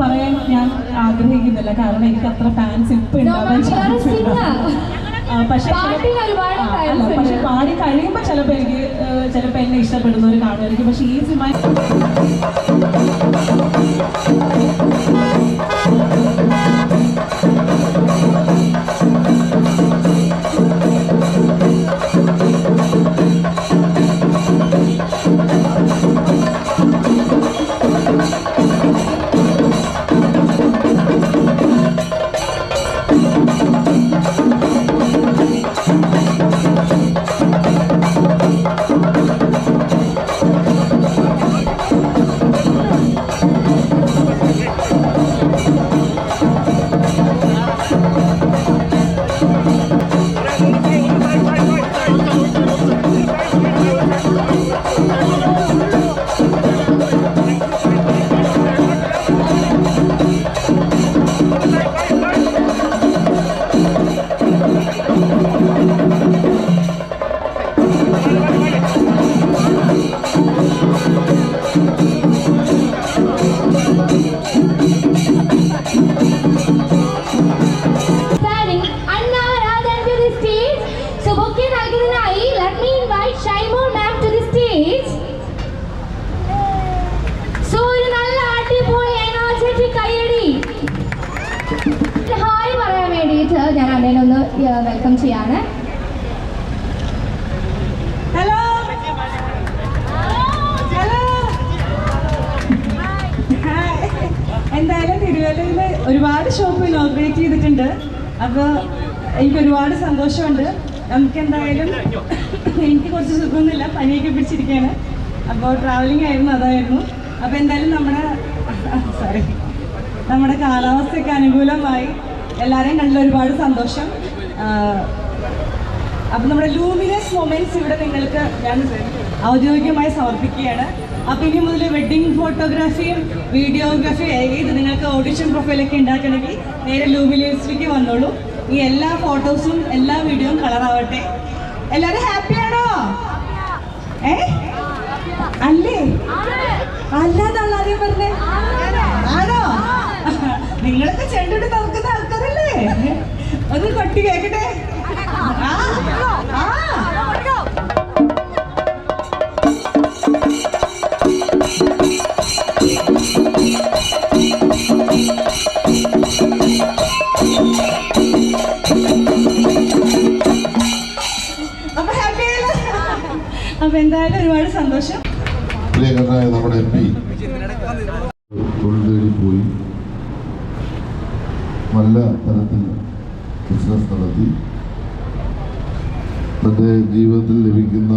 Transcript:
പറയാൻ ഞാൻ ആഗ്രഹിക്കുന്നില്ല. കാരണം എനിക്ക് അത്ര ഫാൻസ് ഇപ്പൊ ഉണ്ടാവാൻ പക്ഷെ പക്ഷേ. പാടി കഴിയുമ്പോ ചിലപ്പോ എനിക്ക് ചിലപ്പോ എന്നെ ഇഷ്ടപ്പെടുന്ന ഒരു കാണുമായിരിക്കും. പക്ഷെ ഈ സിനിമ വെൽക്കം ചെയ്യാണ്. Hello hello. എന്തായാലും തിരുവല്ലയിൽ ഒരുപാട് ഷോപ്പ് ഇനോഗ്രേറ്റ് ചെയ്തിട്ടുണ്ട്. അപ്പോൾ എനിക്ക് ഒരുപാട് സന്തോഷമുണ്ട്. നമുക്ക് എന്തായാലും എനിക്ക് കുറച്ച് സുഖമൊന്നുമില്ല. പനിയൊക്കെ പിടിച്ചിരിക്കുകയാണ്. അപ്പോൾ ട്രാവലിംഗ് ആയിരുന്നു അതായിരുന്നു. അപ്പോൾ എന്തായാലും നമ്മുടെ സോറി നമ്മുടെ കാലാവസ്ഥയ്ക്ക് അനുകൂലമായി. എല്ലാവരെയും കണ്ടിൽ ഒരുപാട് സന്തോഷം. അപ്പം നമ്മുടെ ലൂമിനസ് മൊമെന്റ്സ് ഇവിടെ നിങ്ങൾക്ക് ഞാൻ ഔദ്യോഗികമായി സമർപ്പിക്കുകയാണ്. അപ്പം ഇനി മുതൽ വെഡിങ് ഫോട്ടോഗ്രാഫിയും വീഡിയോഗ്രാഫിയും ഏത് നിങ്ങൾക്ക് ഓഡിഷൻ പ്രൊഫൈലൊക്കെ ഉണ്ടാക്കണമെങ്കിൽ നേരെ ലൂമിനസിലേക്ക് വന്നോളൂ. ഈ എല്ലാ ഫോട്ടോസും എല്ലാ വീഡിയോയും കളറാവട്ടെ എല്ലാവരും ഹാപ്പിയാണോ ഏ? അല്ലേ? അല്ലാന്നാണ് ആദ്യം പറഞ്ഞേ? കൊട്ടി കേക്കട്ടെ? ആ, ആ. അപ്പൊ എന്തായാലും ഒരുപാട് സന്തോഷം. നമ്മുടെ എം പി. തൊഴിൽ തേടി പോയി. നല്ല തരത്തിൽ നടത്തി തന്റെ ജീവിതത്തിൽ ലഭിക്കുന്ന